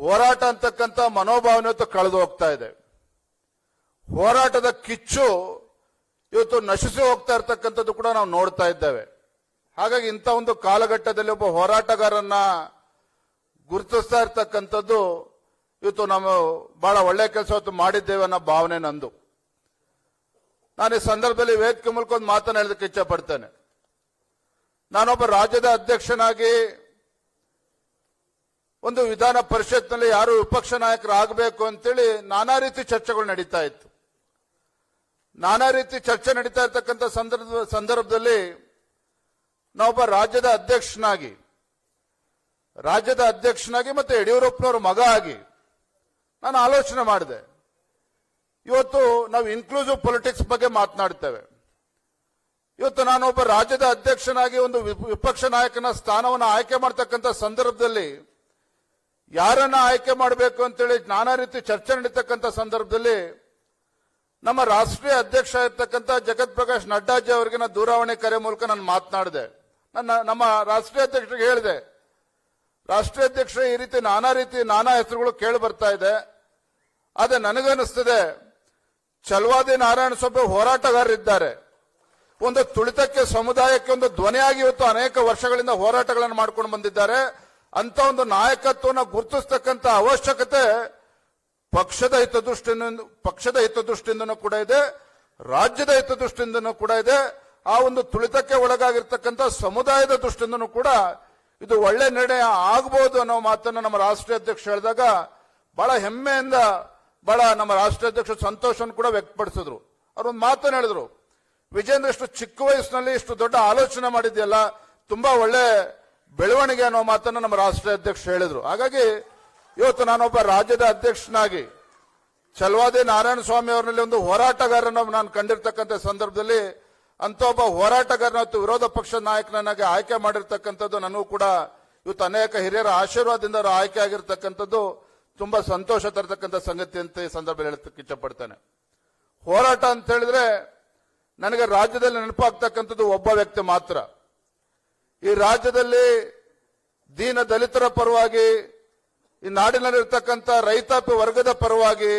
ಹೋರಾಟ ಅಂತಕ್ಕಂಥ ಮನೋಭಾವನೆ ಇವತ್ತು ಕಳೆದು ಹೋಗ್ತಾ ಇದೆ. ಹೋರಾಟದ ಕಿಚ್ಚು ಇವತ್ತು ನಶಿಸಿ ಹೋಗ್ತಾ ಇರ್ತಕ್ಕಂಥದ್ದು ಕೂಡ ನಾವು ನೋಡ್ತಾ ಇದ್ದೇವೆ. ಹಾಗಾಗಿ ಇಂಥ ಒಂದು ಕಾಲಘಟ್ಟದಲ್ಲಿ ಒಬ್ಬ ಹೋರಾಟಗಾರನ್ನ ಗುರುತಿಸ್ತಾ ಇರ್ತಕ್ಕಂಥದ್ದು ಇವತ್ತು ನಾವು ಬಹಳ ಒಳ್ಳೆ ಕೆಲಸ ಇವತ್ತು ಮಾಡಿದ್ದೇವೆ ಅನ್ನೋ ಭಾವನೆ ನಂದು. ನಾನು ಈ ಸಂದರ್ಭದಲ್ಲಿ ವೇದಿಕೆ ಮೂಲಕ ಒಂದು ಮಾತನ್ನು ಹೇಳೋದಕ್ಕೆ ಇಚ್ಛೆ ಪಡ್ತೇನೆ. ನಾನೊಬ್ಬ ರಾಜ್ಯದ ಅಧ್ಯಕ್ಷನಾಗಿ ಒಂದು ವಿಧಾನ ಪರಿಷತ್ನಲ್ಲಿ ಯಾರು ವಿಪಕ್ಷ ನಾಯಕರಾಗಬೇಕು ಅಂತೇಳಿ ನಾನಾ ರೀತಿ ಚರ್ಚೆಗಳು ನಡೀತಾ ಇತ್ತು. ನಾನಾ ರೀತಿ ಚರ್ಚೆ ನಡೀತಾ ಇರ್ತಕ್ಕಂಥ ಸಂದರ್ಭ, ಸಂದರ್ಭದಲ್ಲಿ ನಾವೊಬ್ಬ ರಾಜ್ಯದ ಅಧ್ಯಕ್ಷನಾಗಿ ರಾಜ್ಯದ ಅಧ್ಯಕ್ಷನಾಗಿ ಮತ್ತೆ ಯಡಿಯೂರಪ್ಪನವ್ರ ಮಗ ಆಗಿ ನಾನು ಆಲೋಚನೆ ಮಾಡಿದೆ. ಇವತ್ತು ನಾವು ಇನ್ಕ್ಲೂಸಿವ್ ಪೊಲಿಟಿಕ್ಸ್ ಬಗ್ಗೆ ಮಾತನಾಡ್ತೇವೆ. ಇವತ್ತು ನಾನೊಬ್ಬ ರಾಜ್ಯದ ಅಧ್ಯಕ್ಷನಾಗಿ ಒಂದು ವಿಪ- ವಿಪಕ್ಷ ನಾಯಕನ ಸ್ಥಾನವನ್ನು ಆಯ್ಕೆ ಮಾಡ್ತಕ್ಕಂಥ ಸಂದರ್ಭದಲ್ಲಿ ಯಾರನ್ನ ಆಯ್ಕೆ ಮಾಡಬೇಕು ಅಂತೇಳಿ ನಾನಾ ರೀತಿ ಚರ್ಚೆ ನಡೀತಕ್ಕಂಥ ಸಂದರ್ಭದಲ್ಲಿ ನಮ್ಮ ರಾಷ್ಟ್ರೀಯ ಅಧ್ಯಕ್ಷ ಇರ್ತಕ್ಕಂಥ ಜಗತ್ ಪ್ರಕಾಶ್ ನಡ್ಡಾಜಿ ಅವರಿಗೆ ನಾನು ದೂರವಾಣಿ ಕರೆ ಮೂಲಕ ನಾನು ಮಾತನಾಡಿದೆ. ನನ್ನ, ನಮ್ಮ ರಾಷ್ಟ್ರೀಯ ಅಧ್ಯಕ್ಷರಿಗೆ ಹೇಳಿದೆ. ರಾಷ್ಟ್ರೀಯ ಅಧ್ಯಕ್ಷರು ಈ ರೀತಿ ನಾನಾ ರೀತಿ ನಾನಾ ಹೆಸರುಗಳು ಕೇಳಿ ಬರ್ತಾ ಇದೆ. ಆದ್ರೆ ನನಗನ್ನಿಸ್ತದೆ ಚಲವಾದಿ ನಾರಾಯಣ ಸ್ವಾಮಿ ಹೋರಾಟಗಾರರಿದ್ದಾರೆ ಒಂದು ತುಳಿತಕ್ಕೆ ಸಮುದಾಯಕ್ಕೆ ಒಂದು ಧ್ವನಿಯಾಗಿ ಇವತ್ತು ಅನೇಕ ವರ್ಷಗಳಿಂದ ಹೋರಾಟಗಳನ್ನು ಮಾಡ್ಕೊಂಡು ಬಂದಿದ್ದಾರೆ. ಅಂತ ಒಂದು ನಾಯಕತ್ವನ ಗುರುತಿಸ್ತಕ್ಕಂಥ ಅವಶ್ಯಕತೆ ಪಕ್ಷದ ಹಿತದೃಷ್ಟಿಯಿಂದ ಪಕ್ಷದ ಹಿತದೃಷ್ಟಿಯಿಂದನೂ ಕೂಡ ಇದೆ, ರಾಜ್ಯದ ಹಿತದೃಷ್ಟಿಯಿಂದನೂ ಕೂಡ ಇದೆ. ಆ ಒಂದು ತುಳಿತಕ್ಕೆ ಒಳಗಾಗಿರ್ತಕ್ಕಂಥ ಸಮುದಾಯದ ದೃಷ್ಟಿಯಿಂದನೂ ಕೂಡ ಇದು ಒಳ್ಳೆ ನಿರ್ಣಯ ಆಗಬಹುದು ಅನ್ನೋ ಮಾತನ್ನು ನಮ್ಮ ರಾಷ್ಟ್ರೀಯ ಅಧ್ಯಕ್ಷ ಹೇಳಿದಾಗ ಬಹಳ ಹೆಮ್ಮೆಯಿಂದ ಬಹಳ ನಮ್ಮ ರಾಷ್ಟ್ರೀಯ ಅಧ್ಯಕ್ಷ ಸಂತೋಷವನ್ನು ಕೂಡ ವ್ಯಕ್ತಪಡಿಸಿದ್ರು. ಅವ್ರೊಂದು ಮಾತನ್ನು ಹೇಳಿದ್ರು ವಿಜೇಂದ್ರ ಇಷ್ಟು ಚಿಕ್ಕ ವಯಸ್ಸಿನಲ್ಲಿ ಇಷ್ಟು ದೊಡ್ಡ ಆಲೋಚನೆ ಮಾಡಿದ್ಯಲ್ಲ, ತುಂಬಾ ಒಳ್ಳೆ ಬೆಳವಣಿಗೆ ಅನ್ನೋ ಮಾತನ್ನು ನಮ್ಮ ರಾಷ್ಟ್ರೀಯ ಅಧ್ಯಕ್ಷ ಹೇಳಿದ್ರು. ಹಾಗಾಗಿ ಇವತ್ತು ನಾನೊಬ್ಬ ರಾಜ್ಯದ ಅಧ್ಯಕ್ಷನಾಗಿ ಚಲವಾದಿ ನಾರಾಯಣ ಸ್ವಾಮಿ ಅವರಲ್ಲಿ ಒಂದು ಹೋರಾಟಗಾರನ ನಾನು ಕಂಡಿರ್ತಕ್ಕಂಥ ಸಂದರ್ಭದಲ್ಲಿ ಅಂತ ಒಬ್ಬ ಹೋರಾಟಗಾರನ ವಿರೋಧ ಪಕ್ಷದ ನಾಯಕನಾಗಿ ಆಯ್ಕೆ ಮಾಡಿರ್ತಕ್ಕಂಥದ್ದು ನನಗೂ ಕೂಡ ಇವತ್ತು ಅನೇಕ ಹಿರಿಯರ ಆಶೀರ್ವಾದದಿಂದ ಅವರು ಆಯ್ಕೆ ಆಗಿರ್ತಕ್ಕಂಥದ್ದು ತುಂಬಾ ಸಂತೋಷ ತರತಕ್ಕಂಥ ಸಂಗತಿ ಅಂತ ಈ ಸಂದರ್ಭದಲ್ಲಿ ಹೇಳಕ್ಕೆ ಇಷ್ಟಪಡ್ತೇನೆ. ಹೋರಾಟ ಅಂತ ಹೇಳಿದ್ರೆ ನನಗೆ ರಾಜ್ಯದಲ್ಲಿ ನೆನಪಾಗ್ತಕ್ಕಂಥದ್ದು ಒಬ್ಬ ವ್ಯಕ್ತಿ ಮಾತ್ರ. ಈ ರಾಜ್ಯದಲ್ಲಿ ದೀನ ದಲಿತರ ಪರವಾಗಿ, ಈ ನಾಡಿನಲ್ಲಿರ್ತಕ್ಕಂಥ ರೈತಾಪಿ ವರ್ಗದ ಪರವಾಗಿ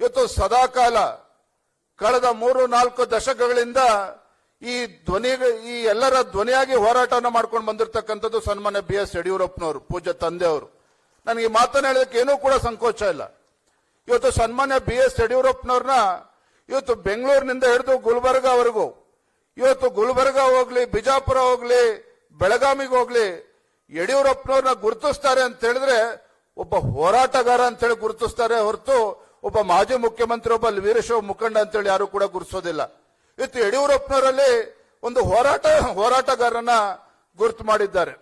ಇವತ್ತು ಸದಾಕಾಲ, ಕಳೆದ ಮೂರು, ನಾಲ್ಕು ದಶಕಗಳಿಂದ ಈ ಧ್ವನಿ, ಈ ಎಲ್ಲರ ಧ್ವನಿಯಾಗಿ ಹೋರಾಟವನ್ನು ಮಾಡ್ಕೊಂಡು ಬಂದಿರತಕ್ಕಂಥದ್ದು ಸನ್ಮಾನ್ಯ ಬಿ ಎಸ್ ಯಡಿಯೂರಪ್ಪನವರು, ಪೂಜ್ಯ ತಂದೆಯವರು. ನನಗೆ ಮಾತನ್ನು ಹೇಳೋದಕ್ಕೆ ಏನೂ ಕೂಡ ಸಂಕೋಚ ಇಲ್ಲ. ಇವತ್ತು ಸನ್ಮಾನ್ಯ ಬಿ ಎಸ್ ಯಡಿಯೂರಪ್ಪನವ್ರನ್ನ ಇವತ್ತು ಬೆಂಗಳೂರಿನಿಂದ ಹಿಡಿದು ಗುಲ್ಬರ್ಗಾವರೆಗೂ, ಇವತ್ತು ಗುಲ್ಬರ್ಗ ಹೋಗ್ಲಿ, ಬಿಜಾಪುರ ಹೋಗ್ಲಿ ಬೆಳಗಾವಿಗೆ ಹೋಗ್ಲಿ, ಯಡಿಯೂರಪ್ಪನವ್ರನ್ನ ಗುರುತಿಸ್ತಾರೆ ಅಂತ ಹೇಳಿದ್ರೆ ಒಬ್ಬ ಹೋರಾಟಗಾರ ಅಂತ ಹೇಳಿ ಗುರುತಿಸ್ತಾರೆ ಹೊರತು ಒಬ್ಬ ಮಾಜಿ ಮುಖ್ಯಮಂತ್ರಿ, ಒಬ್ಬ ವೀರಶೈವ ಮುಖಂಡ ಅಂತೇಳಿ ಯಾರು ಕೂಡ ಗುರುತಿಸೋದಿಲ್ಲ. ಇತ್ತು ಯಡಿಯೂರಪ್ಪನವರಲ್ಲಿ ಒಂದು ಹೋರಾಟ ಹೋರಾಟಗಾರನ ಗುರುತು ಮಾಡಿದ್ದಾರೆ.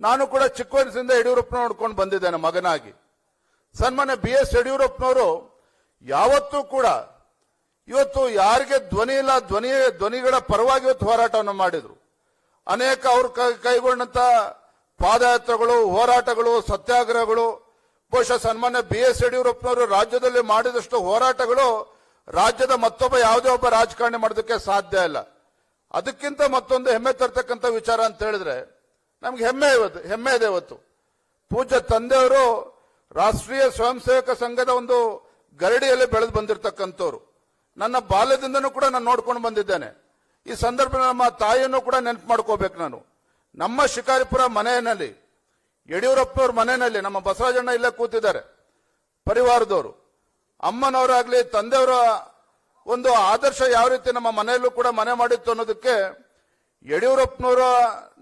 ನಾನು ಕೂಡ ಚಿಕ್ಕ ವಯಸ್ಸಿಂದ ಯಡಿಯೂರಪ್ಪನ ನೋಡ್ಕೊಂಡು ಬಂದಿದ್ದೇನೆ ಮಗನಾಗಿ. ಸನ್ಮಾನ್ಯ ಬಿ ಎಸ್ ಯಡಿಯೂರಪ್ಪನವರು ಯಾವತ್ತೂ ಕೂಡ ಇವತ್ತು ಯಾರಿಗೆ ಧ್ವನಿ ಇಲ್ಲ, ಧ್ವನಿ, ಧ್ವನಿಗಳ ಪರವಾಗಿ ಇವತ್ತು ಹೋರಾಟವನ್ನು ಮಾಡಿದ್ರು. ಅನೇಕ ಅವರು ಕೈಗೊಂಡಂತ ಪಾದಯಾತ್ರೆಗಳು, ಹೋರಾಟಗಳು, ಸತ್ಯಾಗ್ರಹಗಳು, ಬಹುಶಃ ಸನ್ಮಾನ್ಯ ಬಿ ಎಸ್ ಯಡಿಯೂರಪ್ಪನವರು ರಾಜ್ಯದಲ್ಲಿ ಮಾಡಿದಷ್ಟು ಹೋರಾಟಗಳು ರಾಜ್ಯದ ಮತ್ತೊಬ್ಬ ಯಾವುದೇ ಒಬ್ಬ ರಾಜಕಾರಣಿ ಮಾಡೋದಕ್ಕೆ ಸಾಧ್ಯ ಇಲ್ಲ. ಅದಕ್ಕಿಂತ ಮತ್ತೊಂದು ಹೆಮ್ಮೆ ತರ್ತಕ್ಕಂಥ ವಿಚಾರ ಅಂತ ಹೇಳಿದ್ರೆ, ನಮ್ಗೆ ಹೆಮ್ಮೆ ಇವತ್ತು, ಹೆಮ್ಮೆ ಇದೆ ಇವತ್ತು. ಪೂಜ್ಯ ತಂದೆಯವರು ರಾಷ್ಟ್ರೀಯ ಸ್ವಯಂ ಸೇವಕ ಸಂಘದ ಒಂದು ಗರಡಿಯಲ್ಲಿ ಬೆಳೆದು ಬಂದಿರತಕ್ಕಂಥವ್ರು. ನನ್ನ ಬಾಲ್ಯದಿಂದನೂ ಕೂಡ ನಾನು ನೋಡ್ಕೊಂಡು ಬಂದಿದ್ದೇನೆ. ಈ ಸಂದರ್ಭ ನಮ್ಮ ತಾಯಿಯನ್ನು ಕೂಡ ನೆನಪು ಮಾಡ್ಕೋಬೇಕು ನಾನು. ನಮ್ಮ ಶಿಕಾರಿಪುರ ಮನೆಯಲ್ಲಿ, ಯಡಿಯೂರಪ್ಪನವ್ರ ಮನೆಯಲ್ಲಿ, ನಮ್ಮ ಬಸವರಾಜಣ್ಣ ಇಲ್ಲೇ ಕೂತಿದ್ದಾರೆ, ಪರಿವಾರದವರು. ಅಮ್ಮನವರಾಗ್ಲಿ, ತಂದೆಯವರ ಒಂದು ಆದರ್ಶ ಯಾವ ರೀತಿ ನಮ್ಮ ಮನೆಯಲ್ಲೂ ಕೂಡ ಮನೆ ಮಾಡಿತ್ತು ಅನ್ನೋದಕ್ಕೆ ಯಡಿಯೂರಪ್ಪನವರ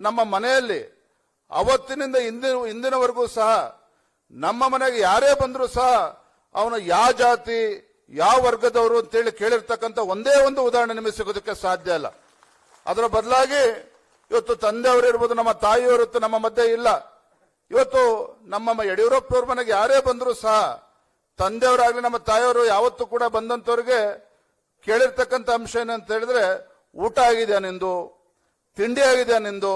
ನಮ್ಮ ಮನೆಯಲ್ಲಿ ಅವತ್ತಿನಿಂದ ಇಂದಿನ ಇಂದಿನವರೆಗೂ ಸಹ ನಮ್ಮ ಮನೆಗೆ ಯಾರೇ ಬಂದರೂ ಸಹ ಅವನು ಯಾವ ಜಾತಿ ಯಾವ ವರ್ಗದವರು ಅಂತೇಳಿ ಕೇಳಿರ್ತಕ್ಕಂಥ ಒಂದೇ ಒಂದು ಉದಾಹರಣೆ ನಿಮಗೆ ಸಿಗೋದಕ್ಕೆ ಸಾಧ್ಯ ಇಲ್ಲ. ಅದರ ಬದಲಾಗಿ ಇವತ್ತು ತಂದೆಯವರು ಇರ್ಬೋದು, ನಮ್ಮ ತಾಯಿಯವರತ್ತು ನಮ್ಮ ಮಧ್ಯೆ ಇಲ್ಲ. ಇವತ್ತು ನಮ್ಮ ಯಡಿಯೂರಪ್ಪನವ್ರ ಮನೆಗೆ ಯಾರೇ ಬಂದರೂ ಸಹ ತಂದೆಯವರಾಗಲಿ, ನಮ್ಮ ತಾಯಿಯವರು ಯಾವತ್ತೂ ಕೂಡ ಬಂದಂಥವ್ರಿಗೆ ಕೇಳಿರ್ತಕ್ಕಂಥ ಅಂಶ ಏನಂತ ಹೇಳಿದ್ರೆ ಊಟ ಆಗಿದೆ ನಿಂದು ತಿಂಡಿ ಆಗಿದೆ ನಿಂದು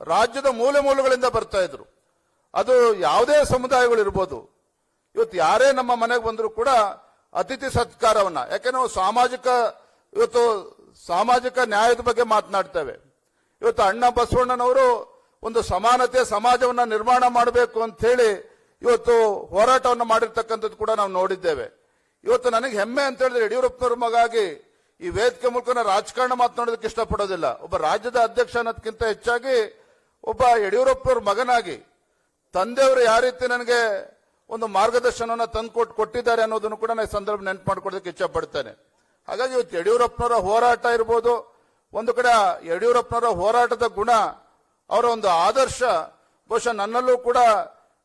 ರಾಜ್ಯದ ಮೂಲೆ ಮೂಲಗಳಿಂದ ಬರ್ತಾ ಇದ್ರು. ಅದು ಯಾವುದೇ ಸಮುದಾಯಗಳು ಇರ್ಬೋದು ಇವತ್ತು ಯಾರೇ ನಮ್ಮ ಮನೆಗೆ ಬಂದರೂ ಕೂಡ ಅತಿಥಿ ಸತ್ಕಾರವನ್ನ. ಯಾಕೆ ನಾವು ಸಾಮಾಜಿಕ, ಇವತ್ತು ಸಾಮಾಜಿಕ ನ್ಯಾಯದ ಬಗ್ಗೆ ಮಾತನಾಡ್ತೇವೆ. ಇವತ್ತು ಅಣ್ಣ ಬಸವಣ್ಣನವರು ಒಂದು ಸಮಾನತೆ ಸಮಾಜವನ್ನ ನಿರ್ಮಾಣ ಮಾಡಬೇಕು ಅಂತ ಹೇಳಿ ಇವತ್ತು ಹೋರಾಟವನ್ನು ಮಾಡಿರ್ತಕ್ಕಂಥದ್ದು ಕೂಡ ನಾವು ನೋಡಿದ್ದೇವೆ. ಇವತ್ತು ನನಗೆ ಹೆಮ್ಮೆ ಅಂತ ಹೇಳಿದ್ರೆ ಯಡಿಯೂರಪ್ಪನವ್ರ ಮಗಾಗಿ ಈ ವೇದಿಕೆ ಮೂಲಕ ರಾಜಕಾರಣ ಮಾತನಾಡೋದಕ್ಕೆ ಇಷ್ಟಪಡೋದಿಲ್ಲ. ಒಬ್ಬ ರಾಜ್ಯದ ಅಧ್ಯಕ್ಷ ಅನ್ನೋದಕ್ಕಿಂತ ಹೆಚ್ಚಾಗಿ ಒಬ್ಬ ಯಡಿಯೂರಪ್ಪನವ್ರ ಮಗನಾಗಿ, ತಂದೆಯವರು ಯಾವ ರೀತಿ ನನಗೆ ಒಂದು ಮಾರ್ಗದರ್ಶನವನ್ನು ತಂದುಕೊಟ್ಟು ಕೊಟ್ಟಿದ್ದಾರೆ ಅನ್ನೋದನ್ನು ಕೂಡ ನಾನು ಸಂದರ್ಭ ನೆನಪು ಮಾಡ್ಕೊಳ್ಳೋದಕ್ಕೆ ಇಚ್ಛಪಡ್ತೇನೆ ಹಾಗಾಗಿ ಇವತ್ತು ಯಡಿಯೂರಪ್ಪನವರ ಹೋರಾಟ ಇರ್ಬೋದು, ಒಂದು ಕಡೆ ಯಡಿಯೂರಪ್ಪನವರ ಹೋರಾಟದ ಗುಣ, ಅವರ ಒಂದು ಆದರ್ಶ, ಬಹುಶಃ ನನ್ನಲ್ಲೂ ಕೂಡ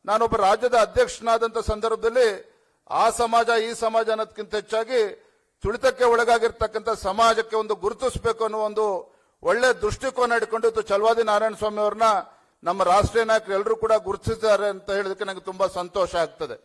ನಾನೊಬ್ಬ ರಾಜ್ಯದ ಅಧ್ಯಕ್ಷನಾದಂಥ ಸಂದರ್ಭದಲ್ಲಿ ಆ ಸಮಾಜ, ಈ ಸಮಾಜ ಅನ್ನೋದಕ್ಕಿಂತ ಹೆಚ್ಚಾಗಿ ತುಳಿತಕ್ಕೆ ಒಳಗಾಗಿರ್ತಕ್ಕಂಥ ಸಮಾಜಕ್ಕೆ ಒಂದು ಗುರುತಿಸಬೇಕು ಅನ್ನೋ ಒಂದು ಒಳ್ಳೆ ದೃಷ್ಟಿಕೋನ ಇಟ್ಕೊಂಡು ಚಲವಾದಿ ನಾರಾಯಣ ಸ್ವಾಮಿ ಅವ್ರನ್ನ ನಮ್ಮ ರಾಷ್ಟ್ರೀಯ ನಾಯಕರು ಎಲ್ಲರೂ ಕೂಡ ಗುರುತಿಸಿದ್ದಾರೆ ಅಂತ ಹೇಳೋದಕ್ಕೆ ನನಗೆ ತುಂಬಾ ಸಂತೋಷ ಆಗ್ತದೆ.